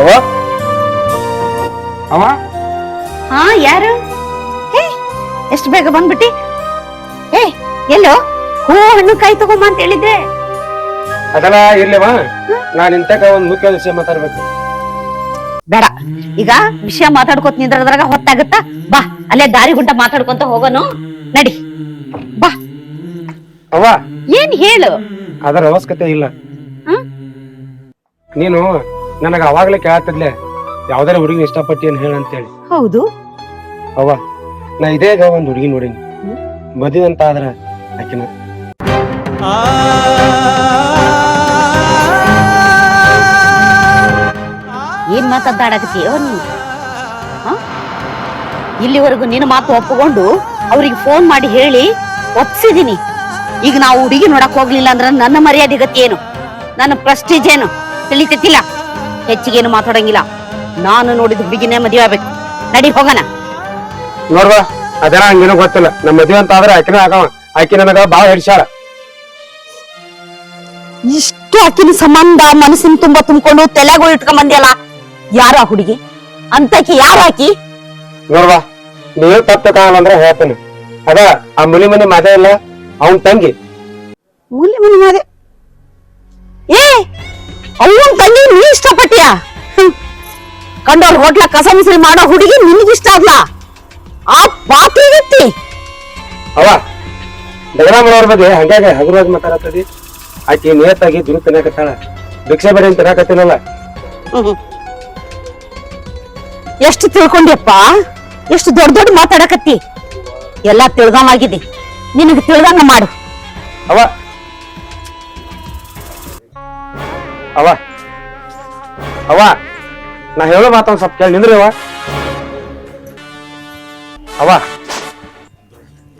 ಅವ? ಅವ? ಹಾ ಯಾರು? ಹೇ ಎಷ್ಟು ಬೇಗ ಬಂದ್ಬಿಟ್ಟಿ? ಏ ಎಲ್ಲೋ? ಹೂ ಹಣ್ಣು ಕೈ ತಗೊಂಬ ಅಂತ ಹೇಳಿದ್ದೆ ಅದಲ್ಲ ಇರ್ಲಿವ ನಾನು ಇಂತಕ ಒಂದ್ ಮುಖ್ಯ ವಿಷಯ ಮಾತಾಡ್ಬೇಕು. ಬೇಡ. ಈಗ ವಿಷಯ ಮಾತಾಡ್ಕೊತ ನಿಂದ್ರದ್ರಾಗ ಹೊತ್ತಾಗತ್ತ? ಬಾ ಅಲ್ಲೇ ದಾರಿ ಗುಂಟ ಮಾತಾಡ್ಕೊಂತ ಹೋಗೋನು. ನಡಿ. ಬಾ. ಅವ ಏನ್ ಹೇಳು? ಅದರ ಅವಶ್ಯಕತೆ ಇಲ್ಲ? ನೀನು ನನಗ ಅವಾಗ್ಲೇ ಕೇಳತ್ತಿದ್ಲೆ ಯಾವ್ದಾರ ಹುಡುಗಿನ ಇಷ್ಟಪಟ್ಟಿ ಅಂತ ಹೇಳ ಅಂತೇಳಿ. ಹೌದು. ಅವ್ವ ನಾ ಇದೇಗ ಒಂದ್ ಹುಡುಗಿ ನೋಡಿನಿ. ಮದುವೆ ಅಂತ ಆದ್ರ ಆಕಿನ ಏನ್ ಮಾತಾಡಕತ್ತೀಯೋ ನೀನು. ಹ? ಇಲ್ಲಿವರೆಗೂ ನಿನ್ನ ಮಾತು ಒಪ್ಪಿಕೊಂಡು ಅವ್ರಿಗೆ ಫೋನ್ ಮಾಡಿ ಹೇಳಿ ಒಪ್ಸಿದೀನಿ. ಈಗ ನಾವು ಹುಡುಗಿ ನೋಡಕ್ ಹೋಗ್ಲಿಲ್ಲ ಅಂದ್ರೆ ನನ್ನ ಮರ್ಯಾದೆ ಗತಿ ಏನು? ನನ್ನ ಪ್ರೆಸ್ಟೀಜ್ ಏನು? ತಿಳಿತೈತಿಲ್ಲ ಹೆಚ್ಚಿಗೇನು ಮಾತಾಡಂಗಿಲ್ಲ. ನಾನು ನೋಡಿದ ಹುಡುಗಿನೇ ಮದುವೆ ಆಗ್ಬೇಕು. ನಡಿ ಹೋಗೋಣ. ನೋಡುವ ಅದರ ಹಂಗೇನೋ ಗೊತ್ತಿಲ್ಲ. ನಮ್ಮ ಮದುವೆ ಅಂತ ಆದ್ರೆ ಆಕಿನ ಆಗವ. ಆಕಿ ನನಗ ಬಾಳ ಹಿಡ್ಸ್ಯಾಳ ಇಷ್ಟು ಆಕಿನ ಸಂಬಂಧ ಮನಸ್ಸಿನ ತುಂಬಾ ತುಂಬಿಕೊಂಡು ತಲೆಗೂ ಇಟ್ಕೊಂಡ್ ಬಂದಿಯಲ್ಲ ಯಾರ ಹುಡುಗಿ? ಅಂತಕಿ ಯಾರ ಆಕಿ? ನೋಡುವ ನೀವು ತಪ್ಪು ಕಾಣಂದ್ರೆ ಹೇಳ್ತೇನೆ. ಅದ ಆ ಮುಲಿ ಮನೆ ಮಾದೇ ಇಲ್ಲ ಅವನ್ ತಂಗಿ. ಮೂಲಿ ಮನೆ ಮಾದೆ ಏ ಅವನ್ ತಂಗಿ ನೀ ಇಷ್ಟಪಟ್ಟಿಯ? ಕಂಡೋಳ್ ಹೋಟ್ಲ ಕಸ ಮುಸ್ರಿ ಮಾಡೋ ಹುಡುಗಿ ನಿನ್ಗೆ ಇಷ್ಟ ಆಗ್ಲ? ಆ ಪಾತಿಗಿತ್ತಿ ಅವ ದಗಡ ಮಾಡೋರ್ ಬಗ್ಗೆ ಹಂಗಾಗಿ ಹಗುರವಾಗಿ ಮಾತಾಡತ್ತದಿ ಆಕಿ ನಿಯತ್ತಾಗಿ ದುಡ್ಡು ತಿನ್ನಕತ್ತಾಳ. ಭಿಕ್ಷೆ ಬೇರೆ ತಿನ್ನಕತ್ತಿನಲ್ಲ. ಎಷ್ಟು ತಿಳ್ಕೊಂಡ್ಯಪ್ಪ? ಎಷ್ಟು ದೊಡ್ಡ ದೊಡ್ಡ ಮಾತಾಡಕತ್ತಿ? ಎಲ್ಲಾ ತಿಳ್ದಂಗಾಗಿದೆ ನಿನಗೆ ತಿಳ್ದಂಗ ಮಾಡು. ಅವ ಅವ ಅವ ನಾ ಹೇಳೋ ಮಾತ ಒಂದ್ ಸ್ವಲ್ಪ ಕೇಳಿ ನಿಂದ್ರಿ ಅವ ಅವ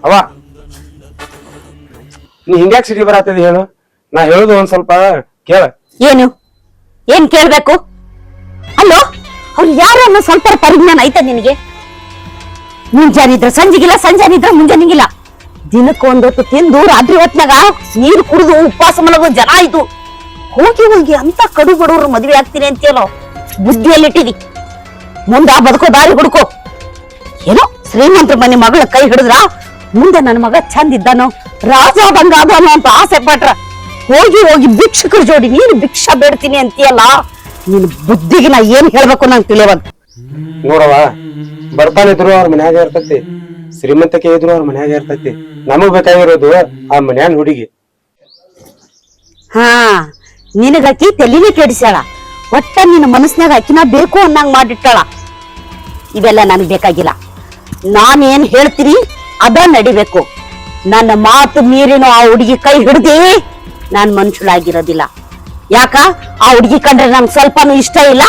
ಅವ ನೀ ಹಿಂಗ್ಯಾಕ್ ಸಿಟಿ ಬರತ್ತದ ಹೇಳು? ನಾ ಹೇಳುದು ಒಂದ್ ಸ್ವಲ್ಪ ಕೇಳ. ಏನು? ಏನ್ ಕೇಳ್ಬೇಕು? ಅಲ್ಲೋ, ಅವ್ರು ಯಾರು ಅನ್ನೋ ಸ್ವಲ್ಪ ಪರಿಜ್ಞಾನ ಐತ ನಿನಗೆ? ಮುಂಜಾನಿದ್ರ ಸಂಜೆಗಿಲ್ಲ ಸಂಜಾನಿದ್ರ ಮುಂಜಾನಿಗಿಲ್ಲ. ದಿನಕ್ಕೊಂದೊತ್ತು ತಿಂದು ರಾತ್ರಿ ಹೊತ್ನಾಗ ನೀರು ಕುಡಿದು ಉಪವಾಸ ಮಲಗೋ ಜನ ಆಯ್ತು ಹೋಗಿ ಹೋಗಿ ಅಂತ ಕಡು ಬಡವ್ರು ಮದ್ವೆ ಆಗ್ತೀನಿ ಅಂತೇಳೋ ಬುದ್ಧಿಯಲ್ಲಿಟ್ಟಿದಿ. ಮುಂದ ಬದುಕೋ ದಾರಿ ಹುಡುಕೋ. ಏನೋ ಶ್ರೀಮಂತರ ಮನೆ ಮಗಳ ಕೈ ಹಿಡಿದ್ರ ಮುಂದೆ ನನ್ನ ಮಗ ಚಂದ ಇದ್ದಾನೋ ರಾಜ ಬಂಗಾದನೋ ಅಂತ ಆಸೆ ಪಟ್ರ. ಹೋಗಿ ಹೋಗಿ ಭಿಕ್ಷಕರ ಜೋಡಿ ನೀನು ಭಿಕ್ಷಾ ಬೇಡ್ತೀನಿ ಅಂತೀಯಲ್ಲ? ನಿನ್ ಬುದ್ಧಿಗೆ ನಾ ಏನ್ ಹೇಳ್ಬೇಕು ನಂಗೆ ತಿಳಿಯವಂತ ನೋಡವ ಬರ್ತಾನಿದ್ರು ಅವ್ರ ಮನ್ಯಾಗ ಇರ್ತೈತಿ. ಶ್ರೀಮಂತಕ್ಕೆ ಇದ್ರು ಅವ್ರ ಮನ್ಯಾಗ ಇರ್ತೈತಿ. ನಮಗ್ ಬೇಕಾಗಿರೋದು ಆ ಮನ್ಯಾನ್ ಹುಡುಗಿ. ಹಾ. ನಿನಗಕ್ಕಿ ತಲಿನೇ ಕೆಡಿಸ್ಯಾಳ. ಒಟ್ಟ ನಿನ್ನ ಮನಸ್ನ್ಯಾಗ ಆಕಿನ ಬೇಕು ಅನ್ನಂಗ್ ಮಾಡಿಟ್ಟಾಳ. ಇವೆಲ್ಲ ನನಗೆ ಬೇಕಾಗಿಲ್ಲ. ನಾನೇನ್ ಹೇಳ್ತೀನಿ ಅದ ನಡಿಬೇಕು. ನನ್ನ ಮಾತು ಮೀರಿನ ಆ ಹುಡುಗಿ ಕೈ ಹಿಡ್ದಿ ನಾನ್ ಮನುಷ್ಯಳಾಗಿರೋದಿಲ್ಲ. ಯಾಕ? ಆ ಹುಡುಗಿ ಕಂಡ್ರೆ ನನ್ಗೆ ಸ್ವಲ್ಪನೂ ಇಷ್ಟ ಇಲ್ಲ.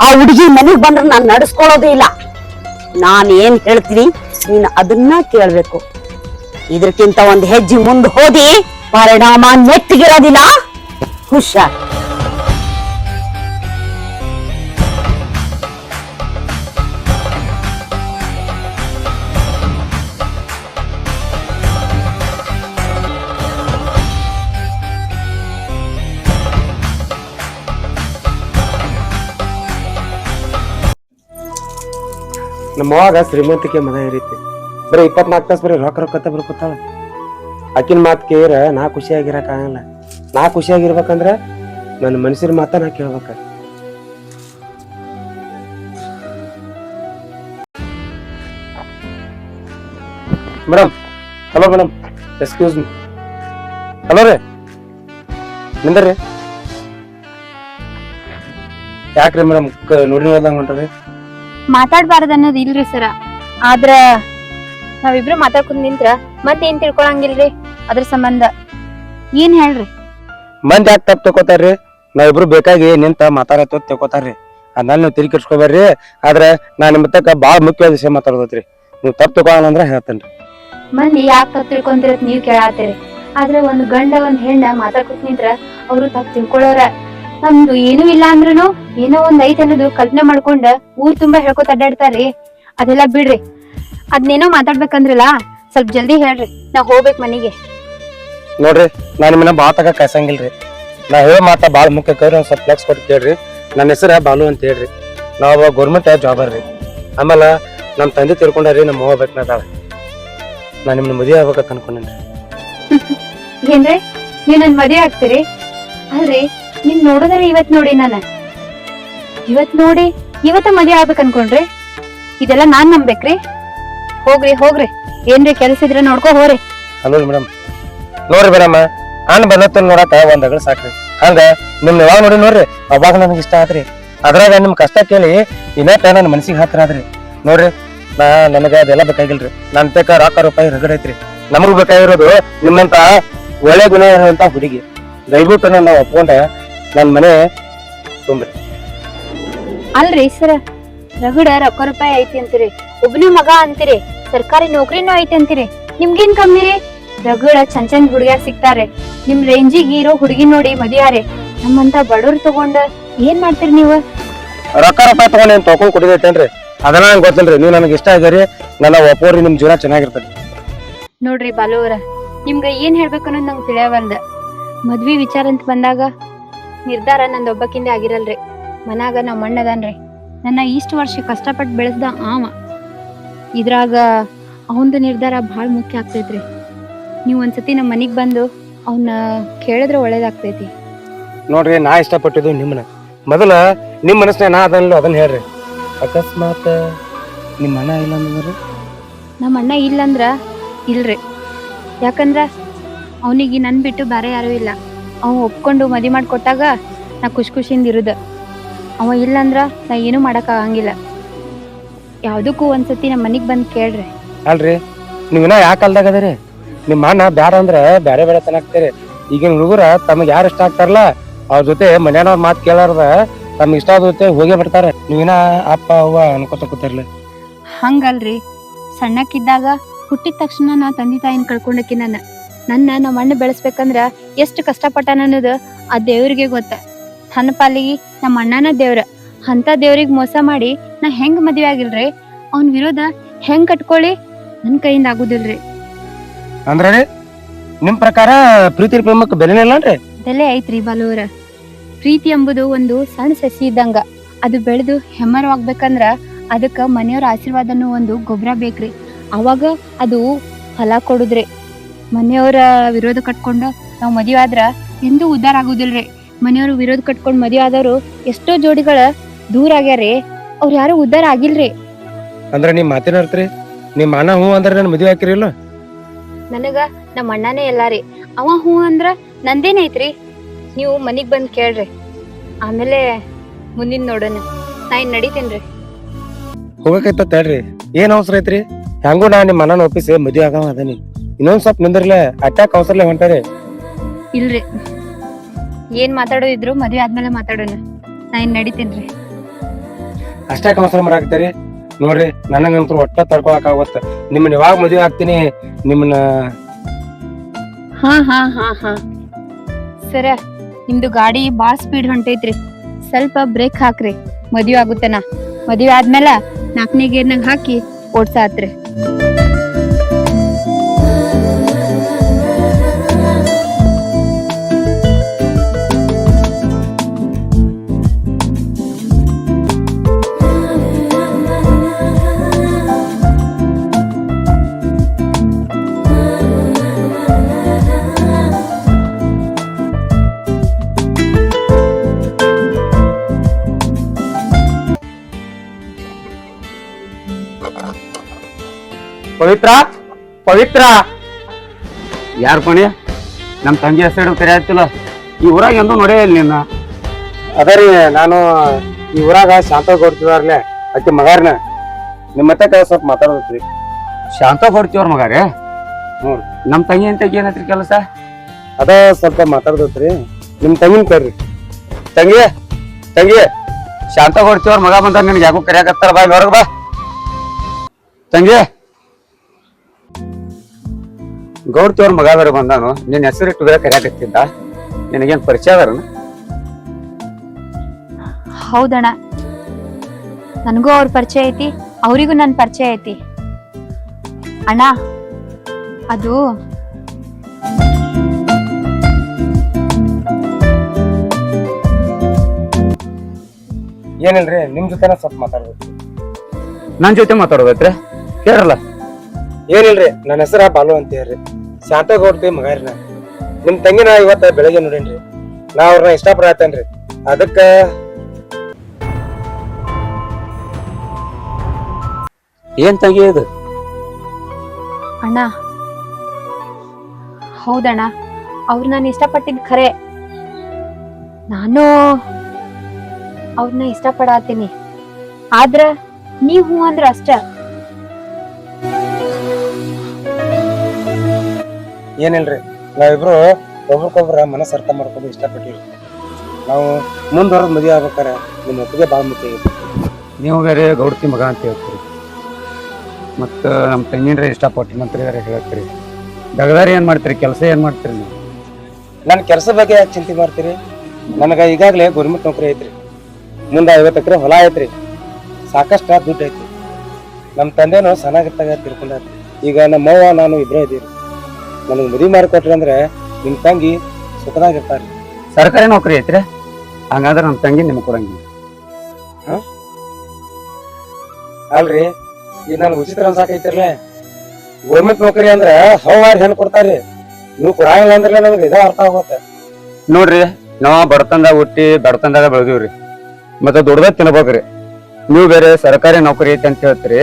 ಆ ಹುಡುಗಿ ಮನೆಗ್ ಬಂದ್ರೆ ನಾನ್ ನಡೆಸ್ಕೊಳ್ಳೋದೇ ಇಲ್ಲ. ನಾನ್ ಏನ್ ಹೇಳ್ತೀನಿ ನೀನ್ ಅದನ್ನ ಕೇಳ್ಬೇಕು. ಇದಕ್ಕಿಂತ ಒಂದ್ ಹೆಜ್ಜೆ ಮುಂದೆ ಹೋದಿ, ಪರಿಣಾಮ ನೆಟ್ಟಿಗಿರೋದಿಲ್ಲ. ಹುಷಾರ್ ನಮ್ಮವಾಗ ಶ್ರೀಮಂತಿಕೆ ಮದ ಇರೈತಿ ಬರೀ ಇಪ್ಪತ್ನಾಲ್ಕು ತಾಸು ಬರೀ ರೊಕ್ಕ ರೊಕ್ಕ ಬರ್ಕೊತಾಳ. ಆಕಿನ ಮಾತು ಕೇಳಿರ ನಾ ಖುಷಿಯಾಗಿರಕ್ ಆಗಲ್ಲ ನಾ ಖುಷಿಯಾಗಿರ್ಬೇಕಂದ್ರ ನನ್ನ ಮನಸ್ಸಿನ ಮಾತ ನಾ ಕೇಳ್ಬೇಕ. Madam hello madam excuse me hello ರೀ. ನಿಂದ್ರಿ ಯಾಕ್ರಿ ಮೇಡಮ್ ನೋಡಿ ನೋಡ್ದಂಗ ಹೊಂಟ್ರಿ? ಮಾತಾಡ್ಬಾರ್ದು ಅನ್ನೋದು ಇಲ್ರಿ ಸರ. ಆದ್ರ ನಾವಿಬ್ರು ಮಾತಾಡ್ಕೊಂಡ್ ನಿಂತ್ರ ಮತ್ತೇನ್ ತಿಳ್ಕೊಳಂಗಿಲ್ರಿ ಅದ್ರ ಸಂಬಂಧ. ಏನ್ ಹೇಳ್ರಿ? ಮಂದಿ ಯಾಕೆ ತಪ್ಪು ತಗೋತಾರ್ರಿ ನಾವಿಬ್ರು ಬೇಕಾಗಿ ನಿಂತ ಮಾತಾಡತ್ತ ತಗೋತಾರ್ರಿ ಅದನ್ನ ನೀವು ತಿರುಗಿ ಆದ್ರೆ ನಾ ನಿಮ್ಮ ತಕ್ಕ ಭಾಳ ಮುಖ್ಯವಾದ ವಿಷಯ ಮಾತಾಡೋದ್ರಿ ನೀವು ತಪ್ಪು ತಗೋಲ್ಲ ಅಂದ್ರೆ ಹೇಳ್ತೇನ್ರಿ. ಮಂದಿ ಯಾಕೆ ತಪ್ಪು ತಿಳ್ಕೊಂತಿರತ್ ನೀವ್ ಕೇಳಾತೀರಿ ಆದ್ರೆ ಒಂದ್ ಗಂಡ, ಒಂದ್ ಹೆಣ್ಣ ಮಾತಾಡ್ಕೊತ ನಿಂತ್ರ ಅವ್ರು ತಪ್ಪು ತಿಳ್ಕೊಳ್ಳೋರ ನಮ್ದು ಏನೂ ಇಲ್ಲ ಅಂದ್ರೂ ಏನೋ ಒಂದ್ ಐತ್ ಅನ್ನೋದು ಕಲ್ಪನೆ ಮಾಡ್ಕೊಂಡ ಊರ್ ತುಂಬಾ ಹೇಳ್ಕೊತ ಅಡ್ಡಾಡ್ತಾರ್ರಿ. ಅದೆಲ್ಲ ಬಿಡ್ರಿ. ಅದ್ನೇನೋ ಮಾತಾಡ್ಬೇಕಂದ್ರಲ್ಲ ಸ್ವಲ್ಪ ಜಲ್ದಿ ಹೇಳ್ರಿ. ನಾ ಹೋಗ್ಬೇಕು ಮನೆಗೆ. ನೋಡ್ರಿ ನಾ ನಿಮ್ಮನ್ನ ಬಾ ತಗ ಕಾಯ್ಸಂಗಿಲ್ರಿ. ನಾ ಹೇಳೋ ಮಾತ ಬಾಳ ಮುಖ್ಯ ಕೇಳ್ರಿ ಒಂದ್ ಸ್ವಲ್ಪ ಫ್ಲೆಕ್ಸ್ ಕೊಟ್ಟು ಕೇಳ್ರಿ. ನನ್ನ ಹೆಸರು ಬಾಲು ಅಂತ ಹೇಳ್ರಿ. ನಾವು ಗೌರ್ಮೆಂಟ್ ಜಾಬರ್ ರೀ ಆಮೇಲೆ ನಮ್ಮ ತಂದೆ ತಿಳ್ಕೊಂಡಾರಿ ನಮ್ಮ ಅವ್ವ ಬೇಕಾಳ ನಾ ನಿಮ್ಮನ್ನ ಮದುವೆ ಆಗ್ಬೇಕಂತ ಅನ್ಕೊಂಡೇನ್ರಿ. ಏನ್ರಿ ನೀವ್ ನನ್ ಮದ್ವೆ ಆಗ್ತೀರಿ? ಅಲ್ರಿ ನಿಮ್ ನೋಡಿದ್ರೆ ಇವತ್ ನೋಡಿ ನಾನ. ಇವತ್ ನೋಡಿ ಇವತ್ತ ಮದುವೆ ಆಗ್ಬೇಕು ಅನ್ಕೊಂಡ್ರಿ ಇದೆಲ್ಲ ನಾನ್ ನಂಬೇಕ್ರಿ ಹೋಗ್ರಿ ಹೋಗ್ರಿ. ಏನ್ರಿ ಕೆಲ್ಸ ಇದ್ರೆ ನೋಡ್ಕೊ ಹೋರಿ ಹಲೋ ಮೇಡಮ್ ನೋಡ್ರಿ ಬೇಡಮ್ಮ. ಹಣ್ಣು ಬಂದತ್ತ ನೋಡಕ ಒಂದ್ ಅಗಳ ಸಾಕ್ರಿ. ಹಂಗ ನಿಮ್ ಯಾವಾಗ ನೋಡಿ ನೋಡ್ರಿ ಅವಾಗ ನನಗೆ ಇಷ್ಟ ಆತ್ರಿ. ಅದ್ರಾಗ ನಿಮ್ ಕಷ್ಟ ಕೇಳಿ ಇನ್ನೇಟ ನನ್ನ ಮನಸ್ಸಿಗೆ ಹತ್ರ ಆದ್ರಿ ನೋಡ್ರಿ, ನಾ ನನಗ ಅದೆಲ್ಲ ಬೇಕಾಗಿಲ್ರಿ. ನನ್ ಬೇಕ ರೊಕ್ಕ ರೂಪಾಯಿ ರಗಡ್ ಐತ್ರಿ. ನಮಗೂ ಬೇಕಾಗಿರೋದು ನಿಮ್ಮಂತ ಒಳ್ಳೆ ಗುಣ ಇರುವಂತ ಹುಡುಗಿ. ದಯವಿಟ್ಟು ನನ್ನ ಒಪ್ಕೊಂಡ ನನ್ ಮನೆ ತುಂಬ್ರಿ. ಅಲ್ರಿ ಸರ, ರಗಡ ರೊಕ್ಕ ರೂಪಾಯಿ ಐತಿ ಅಂತೀರಿ. ಒಬ್ನ ಮಗ ಅಂತೀರಿ. ಸರ್ಕಾರಿ ನೌಕರಿನೂ ಐತಿ ಅಂತೀರಿ. ನಿಮ್ಗೇನ್ ಕಮ್ಮಿ ರೀ? ರಗಡ ಚಂದ್ ಚಂದ್ ಹುಡುಗ್ಯಾರ್ ಸಿಗ್ತಾರೆ. ನಿಮ್ ರೇಂಜಿಗೆ ಇರೋ ಹುಡುಗಿ ನೋಡಿ ಮದಿಯಾರೆ. ನಮ್ಮಂತ ಬಡವ್ರು ತಗೊಂಡ ಏನ್ ಮಾಡ್ತೀರಿ ನೀವು? ರೊಕ್ಕ ರೊಕ್ಕ ತಗೊಂಡ್ ಏನ್ ತಗೊಂಡ್ ಕುಡಿದೈತೇನ್ರಿ? ಅದನ್ನ ನಂಗೆ ಗೊತ್ತಿಲ್ರಿ. ನೀವು ನನಗೆ ಇಷ್ಟ ಇದ್ದೀರಿ. ನನ್ನ ಒಪ್ಪೋರಿ ನಿಮ್ ಜೀವನ ಚೆನ್ನಾಗಿರ್ತದೆ. ನೋಡ್ರಿ ಬಾಲುವರ ನಿಮ್ಗ ಏನ್ ಹೇಳ್ಬೇಕು ಅನ್ನೋದು ನಂಗೆ ತಿಳಿಯವಲ್ದ. ಮದ್ವಿ ವಿಚಾರ ಅಂತ ಬಂದಾಗ ನಿರ್ಧಾರ ನಂದು ಒಬ್ಬಕ್ಕಿಂದ ಆಗಿರಲ್ರಿ. ಮನಾಗ ನಮ್ಮ ಮಣ್ಣದನ್ರಿ. ನನ್ನ ಇಷ್ಟು ವರ್ಷ ಕಷ್ಟಪಟ್ಟು ಬೆಳೆಸ್ದ ಆವ. ಇದ್ರಾಗ ಅವಂದು ನಿರ್ಧಾರ ಭಾಳ ಮುಖ್ಯ ಆಗ್ತೈತ್ರಿ. ನೀವು ಒಂದ್ಸತಿ ನಮ್ಮ ಮನೆಗ್ ಬಂದು ಅವನ್ನ ಕೇಳಿದ್ರೆ ಒಳ್ಳೇದಾಗ್ತೈತಿ. ನೋಡ್ರಿ ನಾ ಇಷ್ಟಪಟ್ಟಿದ್ದು ನಿಮ್ಮನ್ನ ಮೊದಲ ನಿಮ್ ಮನಸ್ಸಿನ ನಾ ಅದನ್ನ ಅದನ್ನ ಹೇಳ್ರಿ. ಅಕಸ್ಮಾತ್ ನಿಮ್ಮ ಅಣ್ಣ ಇಲ್ಲ ಅಂದ್ರೆ? ನಮ್ಮ ಅಣ್ಣ ಇಲ್ಲಂದ್ರ ಇಲ್ರಿ. ಯಾಕಂದ್ರ ಅವನಿಗೆ ನನ್ ಬಿಟ್ಟು ಬೇರೆ ಯಾರು ಇಲ್ಲ. ಅವ ಒಪ್ಕೊಂಡು ಮದಿ ಮಾಡಿಕೊಟ್ಟಾಗ ನಾ ಖುಷಿ ಖುಷಿಯಿಂದ ಇರುದ. ಅವ ಇಲ್ಲಂದ್ರ ನಾ ಏನು ಮಾಡಕ್ ಆಗಂಗಿಲ್ಲ. ಯಾವ್ದಕ್ಕೂ ಒಂದ್ಸತಿ ನಮ್ಮ ಮನಿಗ್ ಬಂದ್ ಕೇಳ್ರಿ. ಅಲ್ರಿ ನೀವಿನ ಯಾಕೆ ಅಲ್ದಾಗ ಅದರಿ? ನಿಮ್ ಅಣ್ಣ ಬ್ಯಾಡ ಅಂದ್ರೆ ಬ್ಯಾರೆ ಬೇರೆ ತನಕ್ತೀರಿ ಈಗಿನ ಹುಡುಗರ ತಮಗೆ ಯಾರು ಇಷ್ಟ ಆಗ್ತಾರಲ್ಲ, ಅವ್ರ ಜೊತೆ ಮನ್ಯಾನವ್ರ ಮಾತು ಕೇಳಾರ್ದ ತಮ್ಗೆ ಇಷ್ಟ ಆದ ಜೊತೆ ಹೋಗೇ ಬರ್ತಾರೆ ನೀವಿನ ಅಪ್ಪ, ಅವ್ವ ಅನ್ಕೋತ ಕೂತಿರ್ಲಿ. ಹಂಗಲ್ರಿ. ಸಣ್ಣಕ್ಕಿದ್ದಾಗ ಹುಟ್ಟಿದ ತಕ್ಷಣ ನಾ ತಂದೆ ತಾಯಿನ ಕಳ್ಕೊಂಡಕ್ಕೆ ನನ್ನ. ನನ್ನ ನಮ್ಮ ಅಣ್ಣ ಬೆಳೆಸ್ಬೇಕಂದ್ರ ಎಷ್ಟು ಕಷ್ಟಪಟ್ಟಾನ ಅನ್ನೋದು ಆ ದೇವ್ರಿಗೆ ಗೊತ್ತ. ತನ್ನ ಪಾಲಿಗೆ ನಮ್ಮ ಅಣ್ಣನ ದೇವ್ರ. ಅಂತ ದೇವ್ರಿಗೆ ಮೋಸ ಮಾಡಿ ನಾ ಹೆಂಗ್ ಮದ್ವೆ ಆಗಿಲ್ರಿ? ಅವನ್ ವಿರೋಧ ಹೆಂಗ್ ಕಟ್ಕೊಳ್ಳಿ? ನನ್ನ ಕೈಯಿಂದ ಆಗುದಿಲ್ರಿ. ಅಂದ್ರ ರೀ ನಿಮ್ ಪ್ರಕಾರ ಪ್ರೀತಿ ಪ್ರೇಮಕ್ಕೆ ಬೆಲೆನೇ ಇಲ್ಲನ್ರಿ ಬೆಲೆ ಐತ್ರಿ ಬಾಲೂರ. ಪ್ರೀತಿ ಎಂಬುದು ಒಂದು ಸಣ್ಣ ಸಸಿ ಇದ್ದಂಗ. ಅದು ಬೆಳೆದು ಹೆಮ್ಮರವಾಗ್ಬೇಕಂದ್ರ ಅದಕ್ಕ ಮನೆಯವ್ರ ಆಶೀರ್ವಾದನು ಒಂದು ಗೊಬ್ಬರ ಬೇಕ್ರಿ. ಅವಾಗ ಅದು ಫಲ ಕೊಡುದ್ರಿ. ಮನೆಯವರ ವಿರೋಧ ಕಟ್ಕೊಂಡು ನಾವು ಮದುವೆ ಆದ್ರ ಎಂದೂ ಉದ್ಧಾರ ಆಗುದಿಲ್ರಿ. ಮನೆಯವ್ರ ವಿರೋಧ ಕಟ್ಕೊಂಡು ಮದುವೆ ಆದವರು ಎಷ್ಟೋ ಜೋಡಿಗಳ ದೂರ ಆಗ್ಯಾರಿ. ಅವ್ರು ಯಾರು ಉದ್ಧಾರ ಆಗಿಲ್ರಿ. ಅಂದ್ರೆ ನಿಮ್ ಮಾತೇನ ಅರ್ಥ ರೀ. ನಿಮ್ ಅಣ್ಣ ಹೂ ಅಂದ್ರೆ ನನ್ ಹಾಕಿರಿ ನನಗ ನಮ್ಮ ಅಣ್ಣನೇ ಎಲ್ಲಾರಿ ಅವ ಹೂ ಅಂದ್ರ ನಂದೇನೈತ್ರಿ ನೀವು ಮನಿಗ್ ಬಂದ್ ಕೇಳ್ರಿ. ಆಮೇಲೆ ಮುಂದಿನ ನೋಡೋಣ. ನಾ ಇನ್ ನಡೀತೇನ್ರಿ. ಹೋಗಕೈತ ತಡ್ರಿ. ಏನ್ ಅವಸರ ಐತ್ರಿ? ಹೆಂಗೂ ನಾ ನಿಮ್ ಅಣ್ಣನ ಒಪ್ಪಿಸಿ ಮದ್ವೆ ಆಗವ ಅದನಿ. ಇನ್ನೊಂದ್ ಸ್ವಲ್ಪ ನಿಂದ್ರಲೆ ಅಟ್ಯಾಕ್ ಅವಸರಲೆ ಹೊಂಟಾರಿ. ಇಲ್ರಿ. ಏನ್ ಮಾತಾಡೋದಿದ್ರು ಮದ್ವೆ ಆದ್ಮೇಲೆ ಮಾತಾಡೋಣ. ನಾ ಇನ್ ನಡೀತೇನ್ರಿ. ಅಷ್ಟೇ ಅವಸರ ಮಾಡಾಕ್ತಾರಿ ನೋಡ್ರಿ ನನಗಂತೂ ಒಟ್ಟ ತಡ್ಕೊಳಕ್ ಆಗತ್ತ ನಿಮ್ಮನ್ನ ಯಾವಾಗ ಮದುವೆ ಆಗ್ತೀನಿ, ನಿಮ್ಮನ್ನ ಹಾ ಹಾ ಹಾ ಹಾ. ಸರ, ನಿಮ್ದು ಗಾಡಿ ಬಾ ಸ್ಪೀಡ್ ಹೊಂಟೈತ್ರಿ. ಸ್ವಲ್ಪ ಬ್ರೇಕ್ ಹಾಕ್ರಿ. ಮದ್ವೆ ಆಗುತ್ತನ? ಮದ್ವೆ ಆದ್ಮೇಲೆ ನಾಲ್ಕನೇ ಗೇರ್ನಾಗ ಹಾಕಿ ಓಡ್ಸಾತ್ರಿ. ಪವಿತ್ರ ಪವಿತ್ರ. ಯಾರು ಪಣಿ ನಮ್ಮ ತಂಗಿ ಹೆಸರು ಕರೆಯತ್ತಿಲ್ಲ ಈ ಊರಾಗ ಎಂದು ನೋಡೇ ಇಲ್ಲ ನಿನ್ನ. ಅದ ರೀ ನಾನು ಈ ಊರಾಗ ಶಾಂತ ಕೊಡ್ತಿದಾರ್ಲೆ ಅಕ್ಕಿ ಮಗಾರ್ನ. ನಿಮ್ಮ ಮತ್ತೆ ಸ್ವಲ್ಪ ಮಾತಾಡೋದ್ರಿ ಶಾಂತ ಕೊಡ್ತೀವ್ರ ಮಗಾರೆ? ಹ್ಞೂ ನಮ್ಮ ತಂಗಿ ಅಂತ ಏನೈತ್ರಿ ಕೆಲಸ? ಅದ ಸ್ವಲ್ಪ ಮಾತಾಡೋದ್ರಿ ನಿಮ್ಮ ತಂಗಿನ ಕರ್ರಿ. ತಂಗಿ ತಂಗಿ. ಶಾಂತ ಕೊಡ್ತೀವ್ರ ಮಗ ಬಂದ ನಿನ್ಗೆ ಯಾಕೋ ಕರಿಯಾಕತ್ತಾರ? ಬಾ ಹೊರಗ್ ಬಾ. ತಂಗಿ. ಗೌಡ್ತಿಯವ್ರ ಮಗ ಬೇರೆ ಬಂದಾನು. ನಿನ್ನ ಹೆಸರಿಟ್ಟು ಬೇರೆ ಕರಿಯಾಕತ್ತಿದ್ದ ನಿನಗೇನ್ ಪರಿಚಯ ಅದಾರನ? ಹೌದಣ್ಣ. ನನಗೂ ಅವ್ರ ಪರಿಚಯ ಐತಿ ಅವರಿಗೂ ನನ್ನ ಪರಿಚಯ ಐತಿ. ಅಣ್ಣ ಅದು ಏನಿಲ್ರಿ ನಿಮ್ ಜೊತೆನ ಸ್ವಲ್ಪ ಮಾತಾಡ್ಬೇಕು. ನನ್ ಜೊತೆ ಮಾತಾಡ್ಬೇಕ್ರಿ. ಕೇಳಲ್ಲ. ಏನಿಲ್ರಿ ನನ್ನ ಹೆಸರ ಬಾಲು ಅಂತ ಹೇಳ್ರಿ. ಶಾಂತಗೌಡ್ತಿ ಮಗಾರಿ ನಾ. ನಿಮ್ ತಂಗಿನ ಇವತ್ತ ಬೆಳಗ್ಗೆ ನೋಡೇನ್ರಿ. ನಾ ಅವ್ರನ್ನ ಇಷ್ಟಪಡತ್ತೇನ್ರಿ ಅದಕ್ಕ ಏನ್ ತಂಗಿ ಇದು? ಅಣ್ಣ. ಹೌದಣ್ಣ ಅವ್ರು ನಾನು ಇಷ್ಟಪಟ್ಟಿದ್ ಖರೆ. ನಾನು ಅವ್ರನ್ನ ಇಷ್ಟಪಡತ್ತೀನಿ ಆದ್ರ ನೀವು ಅಂದ್ರ ಅಷ್ಟ. ಏನಿಲ್ರಿ? ನಾವಿಬ್ರು ಒಬ್ರಿಗೊಬ್ರ ಮನಸ್ಸು ಅರ್ಥ ಮಾಡ್ಕೊಂಡು ಇಷ್ಟಪಟ್ಟಿವಿ. ನಾವು ಮುಂದುವರೆದು ಮದುವೆ ಆಗ್ಬೇಕಾರೆ ನಿಮ್ಮ ಒಪ್ಪಿಗೆ ಭಾಳ ಮುಖ್ಯ ನೀವು ಬೇರೆ ಗೌಡತಿ ಮಗ ಅಂತ ಹೇಳ್ತೀರಿ. ಮತ್ತು ನಮ್ಮ ತಂಗಿನ್ರೆ ಇಷ್ಟಪಟ್ಟು ನಂತರ ಬೇರೆ ಹೇಳ್ತೀರಿ. ದಗದಾರಿ ಏನು ಮಾಡ್ತೀರಿ? ಕೆಲಸ ಏನು ಮಾಡ್ತೀರಿ ನೀವು? ನನ್ನ ಕೆಲಸ ಬಗ್ಗೆ ಯಾಕೆ ಚಿಂತೆ ಮಾಡ್ತೀರಿ? ನನಗೆ ಈಗಾಗಲೇ ಗೌರ್ಮೆಂಟ್ ನೌಕರಿ ಐತ್ರಿ. ಮುಂದೆ ಐವತ್ತು ಎಕರೆ ಹೊಲ ಐತ್ರಿ. ಸಾಕಷ್ಟು ದುಡ್ಡು ಐತಿ ನಮ್ಮ ತಂದೆನೂ ಸಣ್ಣಾಗಿರ್ತಾಗ ತಿಳ್ಕೊಂಡ್ರಿ ಈಗ ನಮ್ಮ ಅವ್ವ ನಾನು ಇಬ್ಬರೇ ಇದೀವಿ. ನನಗೆ ಮದುವೆ ಮಾಡಿಕೊಟ್ರಿ ಅಂದ್ರೆ ನಿಮ್ಮ ತಂಗಿ ಸುಖದಾಗಿರ್ತಾರೆ ಸರ್ಕಾರಿ ನೌಕರಿ ಐತ್ರಿ? ಹಂಗಾದ್ರೆ ನಮ್ಮ ತಂಗಿ ನಿಮ್ಗೆ ಕೊಡಂಗಿಲ್ಲ. ಅಲ್ರಿ ಈಗ ನನ್ಗೆ ಉಚಿತ ಅನ್ಸಾಕೈತಿರ್ಲೆ. ಗೌರ್ಮೆಂಟ್ ನೌಕರಿ ಅಂದ್ರೆ ಹವಾರಿ ಹೆಣ್ಣು ಕೊಡ್ತಾರ್ರಿ. ನೀವು ಕೊಡಂಗಿಲ್ಲ ಅಂದ್ರೆ ನಮ್ಗೆ ಇದೇ ಅರ್ಥ ಆಗುತ್ತೆ. ನೋಡ್ರಿ ನಾವ ಬಡತನದಾಗ ಹುಟ್ಟಿ ಬಡತನದಾಗ ಬೆಳೆದಿವ್ರಿ. ಮತ್ತೆ ದುಡ್ದ ತಿನ್ಬೇಕ್ರಿ. ನೀವು ಬೇರೆ ಸರ್ಕಾರಿ ನೌಕರಿ ಐತಿ ಅಂತ ಹೇಳ್ತೀರಿ.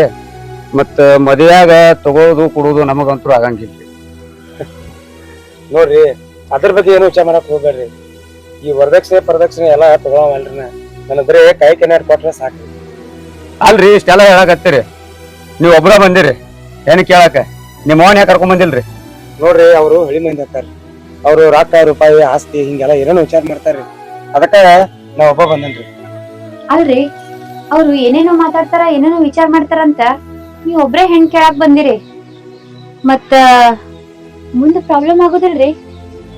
ಮತ್ತ ಮದುವೆಯಾಗ ತಗೋದು ಕೊಡೋದು ನಮಗಂತೂ ಆಗಂಗಿಲ್ರಿ ನೋಡ್ರಿ ಅದ್ರ ಬಗ್ಗೆ ಏನು ವಿಚಾರ ಮಾಡಕ್ ಹೋಗ್ಬೇಡ್ರಿ. ಈ ವರದಕ್ಷಿಣೆ ಪ್ರದಕ್ಷಿಣೆ ಎಲ್ಲ ತಗೊಳವಲ್ರಿ ನನ್ನದ್ರೆ ನನ್ನ ಬರೀ ಕೈ ಕೆನಾಡ್ ಕೊಟ್ರೆ ಸಾಕ್ರಿ. ಅಲ್ರಿ ಇಷ್ಟೆಲ್ಲ ಹೇಳಕತ್ತೀರಿ. ನೀವು ಒಬ್ರ ಬಂದಿರಿ. ಏನ್ ಕೇಳಕ ನಿಮ್ಮ ಅವನ್ ಯಾಕೆ ಕರ್ಕೊಂಡ್ ಬಂದಿಲ್ರಿ? ನೋಡ್ರಿ ಅವರು ಹಳಿ ಮಂದಿ ಅಂತಾರ್ರಿ ಅವರು ರೊಕ್ಕ ರೂಪಾಯಿ ಆಸ್ತಿ ಹಿಂಗೆಲ್ಲ ಏನೇನೋ ವಿಚಾರ ಮಾಡ್ತಾರ್ರಿ. ಅದಕ್ಕ ನಾ ಒಬ್ಬ ಬಂದನ್ರಿ. ಅಲ್ರಿ ಅವ್ರು ಏನೇನೋ ಮಾತಾಡ್ತಾರ ಏನೇನೋ ವಿಚಾರ ಮಾಡ್ತಾರಂತ ನೀವ್ ಒಬ್ರೇ ಹೆಣ್ ಕೇಳಾಕ್ ಬಂದಿರಿ. ಮತ್ತ ಮುಂದೆ ಪ್ರಾಬ್ಲಮ್ ಆಗೋದಿಲ್ರಿ?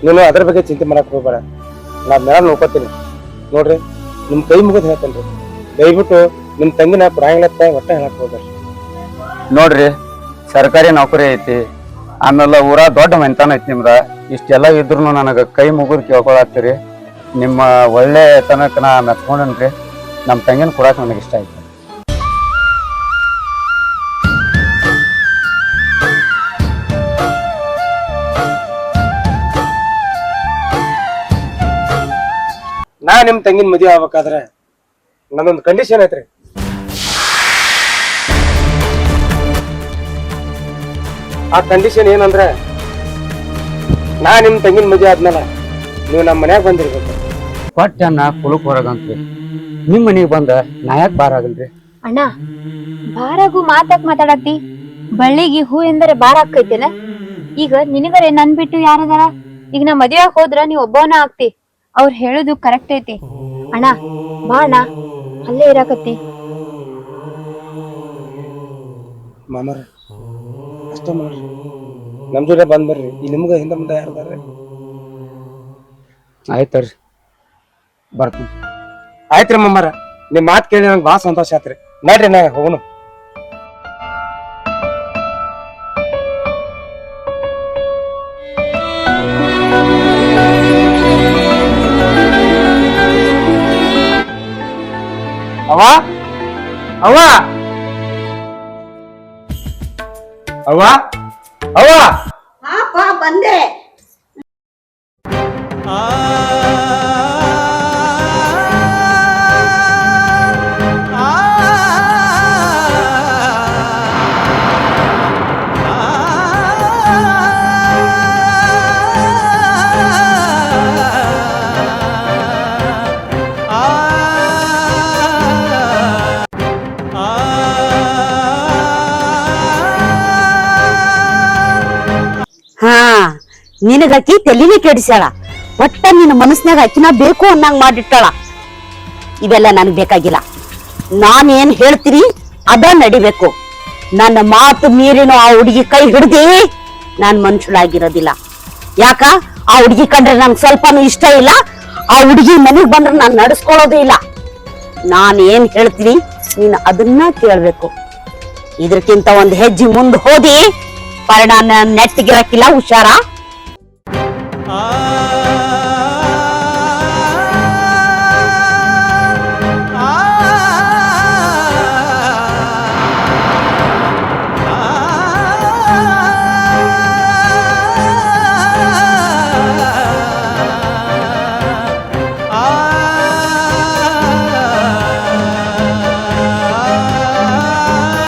ನೀನು ಅದ್ರ ಬಗ್ಗೆ ಚಿಂತೆ ಮಾಡಕ್ ಹೋಗ್ಬೇಡ. ನಾ ಮೇಳ ನೋಡ್ಕೋತೀನಿ. ನೋಡ್ರಿ ನಿಮ್ ಕೈ ಮುಗಿದ್ ಹೇಳ್ತೇನ್ರಿ. ದಯವಿಟ್ಟು ನಿಮ್ ತಂಗಿನ ಕೊಡಂಗಿಲ್ಲತ್ತ ಒಟ್ಟ ಹೇಳಕ್ ಹೋಗ್ಬೇಡ್ರಿ. ನೋಡ್ರಿ ಸರ್ಕಾರಿ ನೌಕರಿ ಐತಿ. ಆಮೇಲೆ ಊರ ದೊಡ್ಡ ಮನೆತನ ಐತಿ ನಿಮ್ದ. ಇಷ್ಟೆಲ್ಲ ಇದ್ರು ನನಗ ಕೈ ಮುಗಿದ್ ಕೇಳ್ಕೊಳತ್ತೀರಿ. ನಿಮ್ಮ ಒಳ್ಳೆ ತನಕ ನಾ ಮೆಚ್ಕೊಂಡನ್ರಿ. ನಮ್ಮ ತಂಗಿನ ಕೊಡಕ್ಕೆ ನನಗೆ ಇಷ್ಟ ಆಯ್ತು ನಾ ನಿಮ್ ತಂಗಿನ ಮದುವೆ ಆಗ್ಬೇಕಾದ್ರೆ ನನ್ನೊಂದು ಕಂಡೀಷನ್ ಐತ್ರಿ. ಆ ಕಂಡೀಷನ್ ಏನಂದ್ರೆ ನಾ ನಿಮ್ ತಂಗಿನ ಮದುವೆ ಆದ್ಮೇಲೆ ನೀವು ನಮ್ಮ ಮನ್ಯಾಗ ಬಂದಿರ್ಬೇಕು. ಕೊಟ್ಟನ್ನ ಕುಲಕ್ ಹೊರಗಂತ್ರಿ. ನಿಮ್ ಮನೆಗೆ ಬಂದ ನಾ ಯಾಕೆ ಬಾರ ಆಗಲ್ರಿ? ಅಣ್ಣ ಬಾರಾಗು ಮಾತಾಕ್ ಮಾತಾಡತ್ತಿ? ಬಳ್ಳಿಗೆ ಹೂ ಎಂದರೆ ಬಾರ ಆಕೈತೇನ ಈಗ ನಿನಗರೆ ನನ್ ಬಿಟ್ಟು ಯಾರದಾರ? ಈಗ ನಾ ಮದ್ವೆ ಹೋದ್ರ ನೀವ್ ಒಬ್ಬವನ ಆಗ್ತಿ. ಅವ್ರ ಹೇಳುದು ಕರೆಕ್ಟ್ ಐತಿ. ಅಣ್ಣ ಬಾ ಅಣ್ಣ ಅಲ್ಲೇ ಇರಾಕತ್ತಿ. ಮಾಮರ ಅಷ್ಟೇ ಮಾಡ್ರಿ. ನಮ್ ಜೊತೆ ಬಂದ್ ಬರ್ರಿ. ಈ ನಿಮ್ಗೆ ಹಿಂದೆ ಮುಂದೆ ಯಾರ್ದಾರ್ರಿ ಆಯ್ತರ್ರಿ ಬರ್ತೀನಿ. ಆಯ್ತ್ರಿ ಮಮ್ಮರ ನಿಮ್ ಮಾತು ಕೇಳಿ ನಂಗೆ ಭಾಳ ಸಂತೋಷ ಆತ್ರಿ. ನಡ್ರಿ ನಾ ಹೋಗುನು ಅವ? ಅವ? ಅವ್ವ ಪಾಪ ಬಂದೆ. ಹಾ ನಿನಗಕ್ಕಿ ತಲಿನೇ ಕೆಡಿಸ್ಯಾಳ. ಒಟ್ಟ ನಿನ್ನ ಮನಸ್ನ್ಯಾಗ ಅಕ್ಕಿನ ಬೇಕು ಅನ್ನಂಗ್ ಮಾಡಿಟ್ಟಾಳ. ಇವೆಲ್ಲ ನನಗ್ ಬೇಕಾಗಿಲ್ಲ. ನಾನ್ ಏನ್ ಹೇಳ್ತೀನಿ ಅದ ನಡಿಬೇಕು. ನನ್ನ ಮಾತು ಮೀರಿನೂ ಆ ಹುಡುಗಿ ಕೈ ಹಿಡ್ದಿ ನಾನ್ ಮನುಷ್ಯಳಾಗಿರೋದಿಲ್ಲ. ಯಾಕ? ಆ ಹುಡುಗಿ ಕಂಡ್ರೆ ನನ್ಗೆ ಸ್ವಲ್ಪನೂ ಇಷ್ಟ ಇಲ್ಲ. ಆ ಹುಡುಗಿ ಮನೆಗ್ ಬಂದ್ರೆ ನಾನ್ ನಡೆಸ್ಕೊಳ್ಳೋದು ಇಲ್ಲ. ನಾನ್ ಏನ್ ಹೇಳ್ತೀನಿ ನೀನು ಅದನ್ನ ಕೇಳ್ಬೇಕು. ಇದಕ್ಕಿಂತ ಒಂದ್ ಹೆಜ್ಜೆ ಮುಂದೆ ಹೋದಿ. ಪರಿಣಾಮ ನೆಟ್ಟಿಗಿರಕ್ಕಿಲ್ಲ ಹುಷಾರಾ